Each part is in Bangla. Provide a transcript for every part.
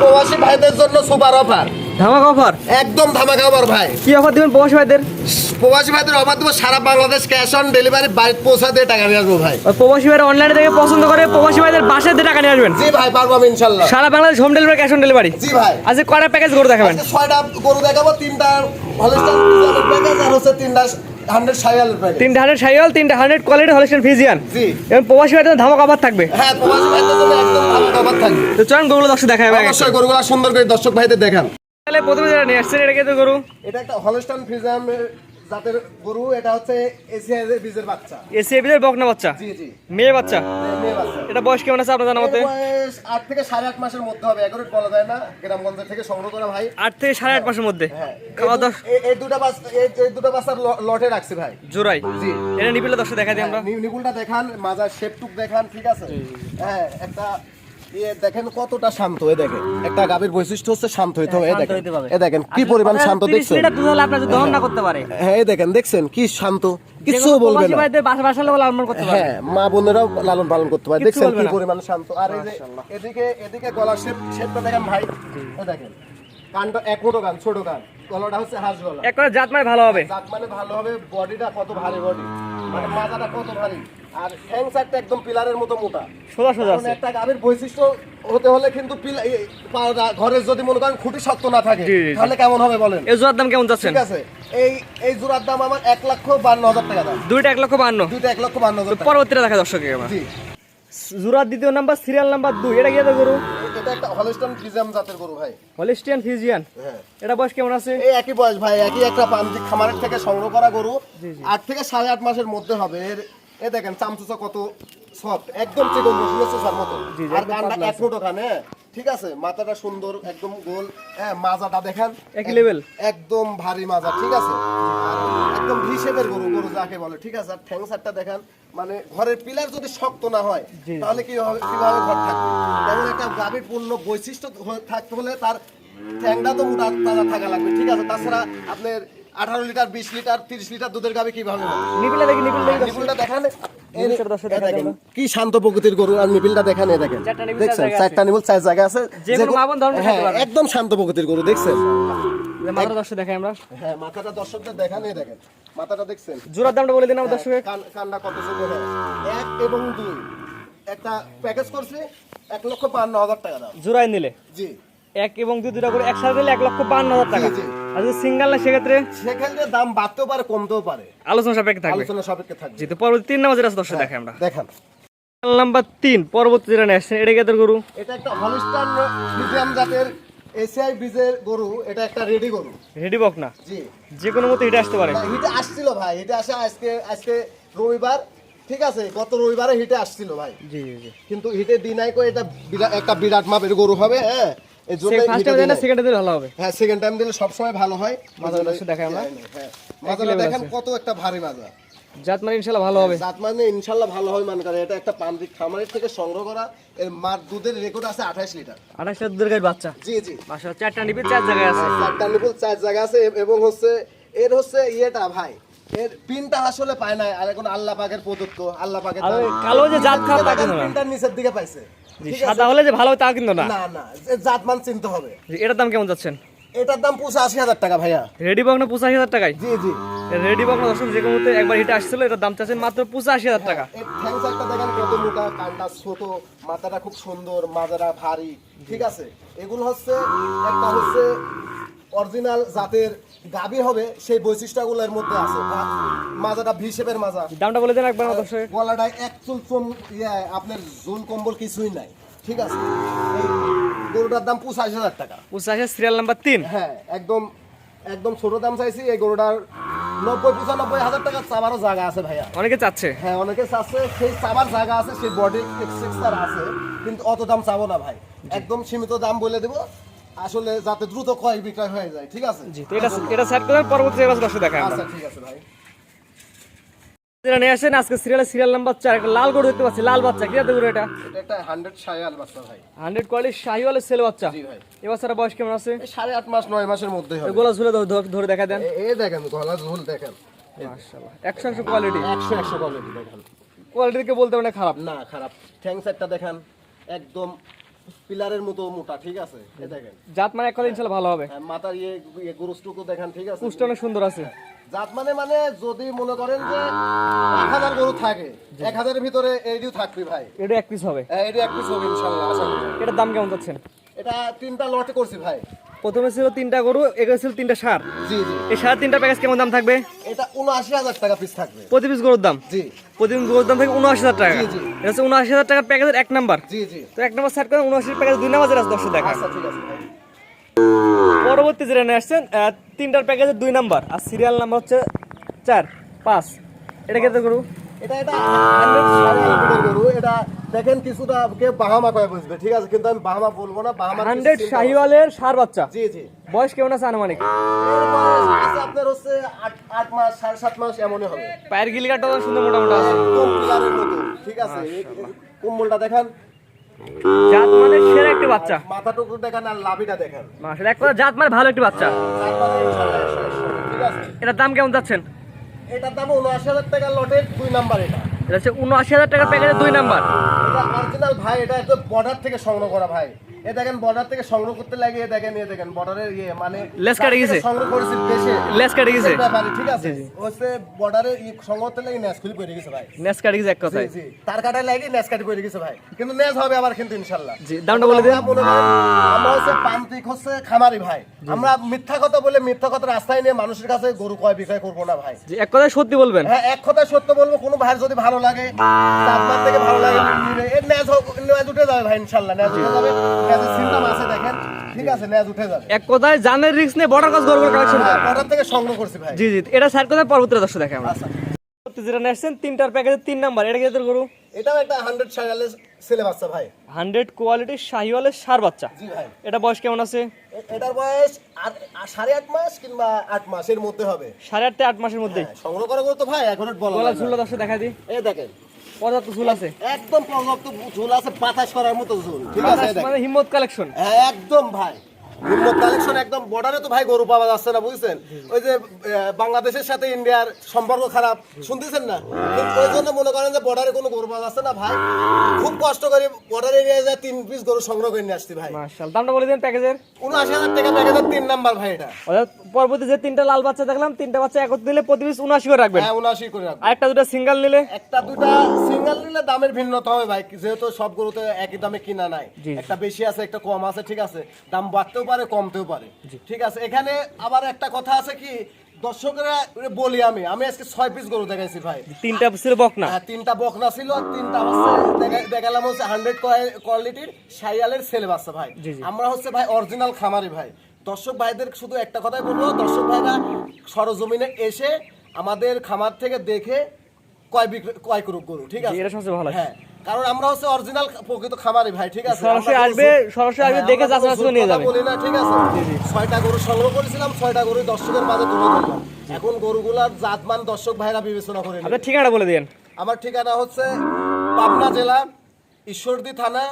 প্রবাসী ভাইদের জন্য সুপার অফার। ধামাক অফার? একদম ধামাকা অফার ভাই। কি অফার দিবেন প্রবাসী ভাইদের? প্রবাসী ভাইদের অফার দেবো সারা বাংলাদেশ ক্যাশ অন ডেলিভারি বাড়িতে পৌঁছা দিয়ে টাকা নিয়ে আসব ভাই। প্রবাসী ভাইরা অনলাইনে থেকে পছন্দ করে প্রবাসী ভাইদের বাসায় দিয়ে টাকা নিয়ে আসবেন। জি ভাই পারব আমি ইনশাল্লাহ। সারা Bangladesh home delivery cash on delivery জি ভাই। আজকে কয়টা প্যাকেজ করে দেখাবেন? ছয়টা গরু দেখাবো তিনটা হলিস্টান প্যাকেজ আর হচ্ছে তিনটা হান্ড্রেড তিনটা তিনটা হান্ড্রেড কোয়ালিটি ফিজিয়ান। জি। এবং প্রবাসী ভাইদের ধামাক অফার থাকবে। হ্যাঁ প্রবাসী ভাইদের জন্য একদম ধামাকা অফার থাকবে। তো চলুন গরুগুলো দর্শক অবশ্যই গরুগুলা সুন্দর করে দর্শক ভাইদের দেখান। তাহলে প্রথমে যেটা নিয়ে আসছেন এটা কিন্তু গরু? এটা একটা হলস্টান ফ্রিজাম জাতের গরু এটা হচ্ছে এশিয়া বীজের বাচ্চা। এসিএবিদের বকনা বাচ্চা? জি জি। মেয়ে বাচ্চা? মেয়ে বাচ্চা। এটা বয়স কেমন আছে আপনার জানা মতে? আট থেকে সাড়ে আট মাসের মধ্যে হবে এগারোট বলা যায় না গ্রামগঞ্জ থেকে সংগ্রহ করা ভাই। আট থেকে সাড়ে আট মাসের মধ্যে? হ্যাঁ। খাওয়া দাওয়া এই- এই দুটা বাস এই এই দুটা বাচ্চার ল- লটে রাখছি ভাই। জোড়াই। জি। এটা নিপিলে দর্শক দেখা দিই আমরা। নি- নিপুলটা দেখান মাজার শেপটুক দেখান ঠিক আছে? হ্যাঁ একটা দেখেন কতটা শান্ত এ দেখেন। একটা গাভীর বৈশিষ্ট্য হচ্ছে শান্ত হইতে হবে দেখেন। এ দেখেন কি পরিমাণ শান্ত দেখছেন? দুধ হলে আপনার দহন না করতে পারে হ্যাঁ দেখেন দেখছেন কি শান্ত? কিছু যেগুলো না। বাসা বাসা লালন করতে পারে হ্যাঁ মা বোনেরাও লালন পালন করতে পারে দেখছেন কি পরিমাণ শান্ত। আর এই যে এদিকে এদিকে গলার শেপ শেপটা দেখেন ভাই। এ দেখেন কানটা এক মোটো গান ছোট গান। গলাটা হচ্ছে হাঁস গলা। এক জাত মানে ভালো হবে। জাত মানে ভালো হবে বডিটা কত ভারী বডি? মানে মাথাটা কত ভারী? আর ঠ্যাং একদম পিলারের মতো মোটা। সোজা সোজা আছে। একটা গাভীর বৈশিষ্ট্য হতে হলে কিন্তু ঘরের যদি মনে করেন খুঁটি শক্ত না থাকে। তাহলে কেমন হবে বলেন? এই জোড়ার দাম কেমন যাচ্ছেন ঠিক আছে। এই এই জোড়ার দাম আমার এক লক্ষ বান্ন হাজার টাকা দাম। দুইটা এক লক্ষ বান্ন। দুইটা এক লক্ষ বান্ন হাজার দেখা দর্শক আমার জোড়ার দ্বিতীয় নাম্বার সিরিয়াল নাম্বার দুই। এটা কি গরু? এটা একটা জাতের গরু ভাই। হলিস্টিয়ান ফিজিয়ান হ্যাঁ। এটা বয়স কেমন আছে? এই একই বয়স ভাই একই একটা খামারের থেকে সংগ্রহ করা গরু। আট থেকে সাড়ে আট মাসের মধ্যে হবে। এর এ দেখেন চামচুচা কত সফট একদম চিকন রসুনের চোষার মতো। আর কানটা এক ফুটো হ্যাঁ ঠিক আছে? মাথাটা সুন্দর একদম গোল। হ্যাঁ মাজাটা দেখেন একই level? একদম ভারী মাজা ঠিক আছে? একদম হিসেবের গরু গরু যাকে বলে ঠিক আছে? আর ঠ্যাং সারটা দেখেন মানে ঘরের পিলার যদি শক্ত না হয় তাহলে কি হবে কীভাবে ঘর থাকবে? তেমন একটা গাভীর পূর্ণ বৈশিষ্ট্য থাকতে হলে তার ঠ্যাংটা তো মোটা তাজা থাকা লাগবে ঠিক আছে? তাছাড়া আপনার আঠারো লিটার বিশ লিটার তিরিশ লিটার দুধের গাভী কীভাবে হবে নিপিলে দেখি দর্শক। নিপিলটা দেখান। নিপিলটা। কি শান্ত প্রকৃতির গরু আর নিপিলটা দেখেন দেখেন। দেখছেন? চারটা নিপিল চার জায়গা আছে। হ্যাঁ একদম শান্ত প্রকৃতির গরু দেখছেন? মাথাটা দর্শক দেখাই আমরা। হ্যাঁ মাথাটা দর্শকদের দেখান এই দেখেন। মাথাটা দেখছেন? জোড়ার দামটা বলে দিন আমার দর্শকের। কান- কানটা কত সুন্দর এক এবং দুই। একটা প্যাকেজ করছে এক লক্ষ বান্ন হাজার টাকা দাম। জোড়ায় নিলে। জি। এক এবং দুই দুটা করে একসাথে এক লক্ষ বান্ন হাজার টাকা। জি, জি। আর যদি সিঙ্গেল না সেক্ষেত্রে সেখানে দাম বাড়তেও পারে কমতেও পারে। আলোচনা সাপেক্ষে থাকবে। আলোচনা সাপেক্ষে থাকবে। জি পরবর্তী তিন নাম্বার যেটা আছে দর্শক দেখাই আমরা। দেখান। নাম্বার তিন পরবর্তী যেটা নিয়ে এটা কেদের গরু? এটা একটা হলিস্টান মিডিয়াম জাতের এসিআই বীজের গরু এটা একটা রেডি গরু। রেডি বক না? জি। যে কোনো মতো হিটে আসতে পারে। হিটে আসছিল ভাই হিটে আসে আজকে আজকে রবিবার। ঠিক আছে গত রবিবারে হিটে আসছিল ভাই। জি জি কিন্তু হিটে দিনাই করে এটা একটা বিরাট মাপের গরু হবে হ্যাঁ? এই জন্য ফার্স্ট টাইম দেয় সেকেন্ড দিলে ভালো হবে। হ্যাঁ সেকেন্ড টাইম দিলে সবসময় ভালো হয়। মাজাটা দেখাই আমরা। হ্যাঁ মাজাটা দেখেন কত একটা ভারী মাজা জাত মানে ইনশাল্লাহ ভালো হবে। জাত মানে ইনশাল্লাহ ভালো হয় মানে কারণ এটা একটা পান্ডিক খামারের থেকে সংগ্রহ করা। এর মার দুধের রেকর্ড আছে আঠাইশ লিটার। আঠাশ লিটার দুধের গাড়ির বাচ্চা? জি জি। বাসা চারটা নিবি চার জায়গায় আছে। চারটা নিপুল চার জায়গা আছে। এবং হচ্ছে এর হচ্ছে ইয়েটা ভাই। এর পিনটা আসলে পায় না আর এখন আল্লাহ পাকের প্রদত্ত আল্লাহ পাকের আর কালো যে জাত খারাপ তা কিন্তু না। পিনটার নিচের দিকে পাইছে? সাদা হলে যে ভালো তা কিন্তু না। না না জাত মান চিনতে হবে। এটার দাম কেমন যাচ্ছেন? এটার দাম পঁচাশি হাজার টাকা ভাইয়া। রেডি বক না পঁচাশি হাজার টাকায়? জি জি। রেডি বক না যে কোনো মুহূর্তে একবার হিটে আসছিল এটার দাম চাচ্ছেন মাত্র পঁচাশি হাজার টাকা। সাইডটা দেখেন কত মোটা কানটা ছোট মাথাটা খুব সুন্দর মাজারা ভারী ঠিক আছে? এগুলো হচ্ছে একটা হচ্ছে অরিজিনাল জাতের গাবি হবে সেই বৈশিষ্ট্যগুলোর মধ্যে আছে। মাজাটা ভি শেপের মাজা। দামটা বলে দেন একবার দর্শক গলাটায় এক চুল চুল ইয়ে আপনার জোল কম্বল কিছুই নাই। ঠিক আছে? এই গরুটার দাম পঁচাশি হাজার টাকা। পঁচাশি সিরিয়াল নাম্বার তিন। হ্যাঁ একদম একদম ছোট দাম চাইছি। এই গরুটার নব্বই পঁচানব্বই হাজার টাকা চাবারও জায়গা আছে ভাইয়া। অনেকে চাচ্ছে। হ্যাঁ অনেকে চাচ্ছে। সেই চাবার জায়গা আছে সেই বডি আছে। কিন্তু অত দাম চাবো না ভাই। একদম সীমিত দাম বলে দেবো। আসলে যাতে দ্রুত ক্রয় বিক্রয় হয়ে যায় ঠিক আছে? জি তো এটা এটা সেট করে পরবর্তী আছে দর্শক দেখাই আচ্ছা ঠিক আছে ভাই। যেটা নিয়ে আসেন আজকে সিরিয়াল সিরিয়াল নাম্বার চার একটা লাল গরু দেখতে পাচ্ছি লাল বাচ্চা কি গরু এটা? এটা একটা হান্ড্রেড সায়াল বাচ্চা ভাই। হান্ড্রেড কোয়ালিটি শাহিওয়ালের ছেলে বাচ্চা। জি ভাই। এ বাচ্চাটা বয়স কেমন আছে? সাড়ে আট মাস নয় মাসের মধ্যে হবে। গোলা ঝুলে ধরে- দেখা দেন। এ- দেখেন গলা ঝোল দেখেন। মাশাআল্লাহ। কোয়ালিটি একশো একশো কোয়ালিটি দেখেন। কোয়ালিটি কে বলতে মানে খারাপ। না খারাপ। দেখেন একদম পিলারের মতো মোটা ঠিক আছে? এই দেখেন। জাত মানে এক ইনশাআল্লাহ ভালো হবে। হ্যাঁ, মাথার ইয়ে ইয়ে গরুস্টুকু দেখেন ঠিক আছে? পুষ্ট অনেক সুন্দর আছে। জাত মানে মানে যদি মনে করেন যে এক হাজার গরু থাকে 1000 এর ভিতরে এইটিও থাকবে ভাই। এটা এক পিস হবে। হ্যাঁ, এটি এক পিস হবে ইনশাআল্লাহ আশা করি। এটার দাম কেমন যাচ্ছেন এটা তিনটা লটে করছি ভাই। প্রথমে ছিল তিনটা গরু এগুলো ছিল তিনটা সার। জি জি। এই সার তিনটা প্যাকেজ কেমন দাম থাকবে? এটা উনআশি হাজার টাকা পিস থাকবে। প্রতি পিস গরুর দাম? জি। প্রতি পিস গরুর দাম থাকে উনআশি হাজার টাকা। এটা হচ্ছে উনআশি হাজার টাকার প্যাকেজের এক নাম্বার জি জি। তো এক নাম্বার সেট করে উনআশি প্যাকেজ দুই নাম্বার আছে দশটা দেখা আচ্ছা ঠিক আছে পরবর্তী যেটা নিয়ে আসছেন তিনটার প্যাকেজের দুই নাম্বার আর সিরিয়াল নাম্বার হচ্ছে চার পাঁচ। এটা কেটে গরু? এটা এটা হান্ড্রেড সাড়ে হান্ড্রেডের গরু এটা দেখেন কিছুটা কে বাহামা কয়ে বুঝবে ঠিক আছে? কিন্তু আমি বাহামা বলব না বাহামা হান্ড্রেড শাহিওয়ালের সার বাচ্চা। জি জি। বয়স কেমন আছে আনুমানিক? এর বয়স আছে আপনার হচ্ছে আট আট মাস সাড়ে সাত মাস এমনই হবে। পায়ের গিলিকাটা সুন্দর মোটামুটি আছে। পিলারের মতো ঠিক আছে? কম্বলটা জাত মানে সেরা একটি বাচ্চা। মাথা টুকরো দেখেন আর লাভিটা দেখেন। মাসের এক কথা জাত মানে ভালো একটি বাচ্চা। একশো, ঠিক আছে? এটার দাম কেমন যাচ্ছেন এটার দাম উনআশি হাজার টাকা লটের দুই নাম্বার এটা। এটা হচ্ছে উনআশি হাজার টাকার প্যাকেটের দুই নাম্বার। এটা অরিজিনাল ভাই এটা একদম বর্ডার থেকে সংগ্রহ করা ভাই। এ দেখেন বর্ডার থেকে সংগ্রহ করতে লাগে এ দেখেন এ দেখেন বর্ডারের ইয়ে মানে লেজ কেটে গেছে? সংগ্রহ করেছি দেশে। লেজ কেটে গেছে? ব্যাপারে, ঠিক আছে? হচ্ছে বর্ডারে সংগ্রহ করতে লাগে ন্যাস খুলি গেছে ভাই। নেস কাটি এক কথায়। জি তার লাগে ন্যাস কাটি গেছে ভাই। কিন্তু ন্যাস হবে আবার কিন্তু ইনশাল্লাহ। জি দামটা বলে দিন। আমরা হচ্ছে খামারি ভাই। আমরা মিথ্যা কথা বলে মিথ্যা কথা রাস্তায় নিয়ে মানুষের কাছে গরু কয় বিক্রয় করব না ভাই। জি এক কথায় সত্যি বলবেন। হ্যাঁ এক কথায় সত্য বলব কোনো ভাই যদি ভালো লাগে আপনার থেকে ভালো লাগে উঠে যাবে ভাই ইনশাল্লাহ। ন্যাজ উঠে যাবে। ন্যাজের সিস্টেম আছে দেখেন। ঠিক আছে ন্যাজ উঠে যাবে। এক কথায় জানের রিক্স নিয়ে বর্ডার কাজ গরু কালেকশন বর্ডার থেকে সংগ্রহ করছি ভাই। জি জি এটা সাইড কথা পরবর্তী দর্শক দেখে আমরা। যেটা নিয়ে তিনটার প্যাকেজের তিন নাম্বার এটা কি গরু? এটাও একটা হান্ড্রেড সাইকেলের ছেলে বাচ্চা ভাই। হান্ড্রেড কোয়ালিটির শাহিওয়ালের সার বাচ্চা। জি ভাই। এটা বয়স কেমন আছে? এটার বয়স আট- সাড়ে আট মাস কিংবা আট মাসের মধ্যে হবে। সাড়ে আট থেকে আট মাসের মধ্যে হ্যাঁ, সংগ্রহ করা তো ভাই এখন বলা গলা। দর্শক দেখা দিই এই দেখেন। পর্যাপ্ত ঝুল আছে? একদম পর্যাপ্ত ঝুল আছে বাতাস করার মতো ঝুল। ঠিক আছে মানে হিম্মত কালেকশন হ্যাঁ, একদম ভাই। উন্নত কালেকশন একদম বর্ডারে তো ভাই গরু পাওয়া যাচ্ছে না বুঝছেন? ওই যে বাংলাদেশের সাথে ইন্ডিয়ার সম্পর্ক খারাপ শুনতেছেন না? ওই জন্য মনে করেন যে বর্ডারে কোনো গরু পাওয়া যাচ্ছে না ভাই। খুব কষ্ট করে বর্ডার এরিয়ায় যায় তিন পিস গরু সংগ্রহ করে নিয়ে আসছি ভাই। মার্শাল দামটা বলে দিন প্যাকেজের। উনআশি হাজার টাকা প্যাকেজের তিন নাম্বার ভাই এটা। পরবর্তী যে তিনটা লাল বাচ্চা দেখলাম তিনটা বাচ্চা একত্র দিলে প্রতি পিস উনআশি করে রাখবেন। হ্যাঁ করে দুটো সিঙ্গেল নিলে? একটা দুটা সিঙ্গেল নিলে দামের ভিন্নতা হবে ভাই। যেহেতু সব গরুতে একই দামে কিনা নাই। একটা বেশি আছে একটা কম আছে ঠিক আছে। দাম বাড়তেও পারে কমতেও পারে। ঠিক আছে এখানে আবার একটা কথা আছে কি দর্শকরা বলি আমি আমি আজকে ছয় পিস গরু দেখাইছি ভাই। তিনটা ছিল বকনা? হ্যাঁ, তিনটা বকনা ছিল আর তিনটা দেখালাম হচ্ছে হান্ড্রেড কোয়ালিটির সাইয়ালের ছেলে বাচ্চা ভাই। আমরা হচ্ছে ভাই অরিজিনাল খামারি ভাই। দর্শক ভাইদের শুধু একটা কথাই বলব দর্শক ভাইরা সরজমিনে এসে আমাদের খামার থেকে দেখে কয় বিক্রি কয় করুক গরু ঠিক আছে? এটা সবচেয়ে ভালো। হ্যাঁ কারণ আমরা হচ্ছে অরিজিনাল প্রকৃত খামারি ভাই ঠিক আছে? সরাসরি আসবে, সরাসরি আসবে, হ্যাঁ, দেখে যাচাই নিয়ে যাবে। বলি না ঠিক আছে? ছয়টা গরু সংগ্রহ করেছিলাম ছয়টা গরু দর্শকের মাঝে তুলে ধরলাম। এখন গরুগুলার জাতমান দর্শক ভাইরা বিবেচনা করে। আপনার ঠিকানা বলে দিন আমার ঠিকানা হচ্ছে পাবনা জেলা ঈশ্বরদী থানা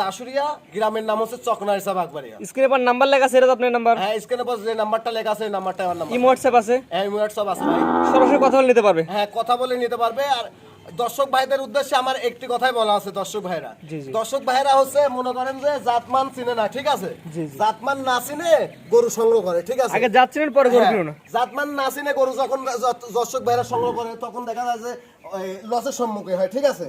দাসুরিয়া গ্রামের নাম হচ্ছে চকনারিসা বাগবাড়িয়া। স্ক্রিনে পর নাম্বার লেখা আছে এটা তো আপনার নাম্বার? হ্যাঁ স্ক্রিনে পাশে যে নাম্বারটা লেখা আছে নাম্বারটা আমার নাম্বার। ইমো হোয়াটসঅ্যাপ আছে? হ্যাঁ হোয়াটসঅ্যাপ আছে ভাই। সরাসরি কথা বলে নিতে পারবে। হ্যাঁ কথা বলে নিতে পারবে আর দর্শক ভাইদের উদ্দেশ্যে আমার একটি কথাই বলা আছে দর্শক ভাইরা। দর্শক ভাইরা হচ্ছে মনে করেন যে জাতমান চিনে না ঠিক আছে। জাতমান না চিনে গরু সংগ্রহ করে ঠিক আছে? আগে যাচ্ছিলেন পরে গরু হ্যাঁ, কিনো না জাতমান না চিনে গরু যখন দর্শক ভাইরা সংগ্রহ করে তখন দেখা যায় যে লসের সম্মুখীন হয় ঠিক আছে।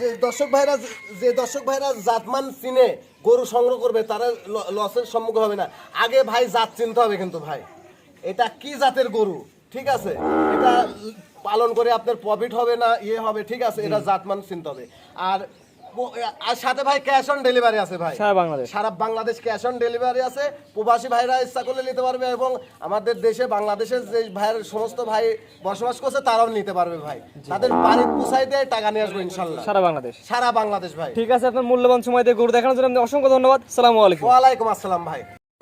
যে দর্শক ভাইরা যে- যে দর্শক ভাইরা জাতমান চিনে গরু সংগ্রহ করবে তারা লসের সম্মুখীন হবে না। আগে ভাই জাত চিনতে হবে কিন্তু ভাই। এটা কি জাতের গরু ঠিক আছে? এটা পালন করে আপনার প্রফিট হবে না ইয়ে হবে ঠিক আছে এটা জাতমান চিনতে হবে। আর আর সাথে ভাই ক্যাশ অন ডেলিভারি আছে ভাই। সারা বাংলাদেশ। সারা বাংলাদেশ ক্যাশ অন ডেলিভারি আছে। প্রবাসী ভাইরা ইচ্ছা করলে নিতে পারবে এবং আমাদের দেশে বাংলাদেশের যে ভাইয়ের সমস্ত ভাই বসবাস করছে তারাও নিতে পারবে ভাই। তাদের বাড়ি পুষাই দিয়ে টাকা নিয়ে আসব ইনশাল্লাহ। সারা বাংলাদেশ। সারা বাংলাদেশ ভাই। ঠিক আছে আপনার মূল্যবান সময় দিয়ে গরু দেখানোর জন্য অসংখ্য ধন্যবাদ। সালামু আলাইকুম। ওয়ালাইকুম আসসালাম ভাই।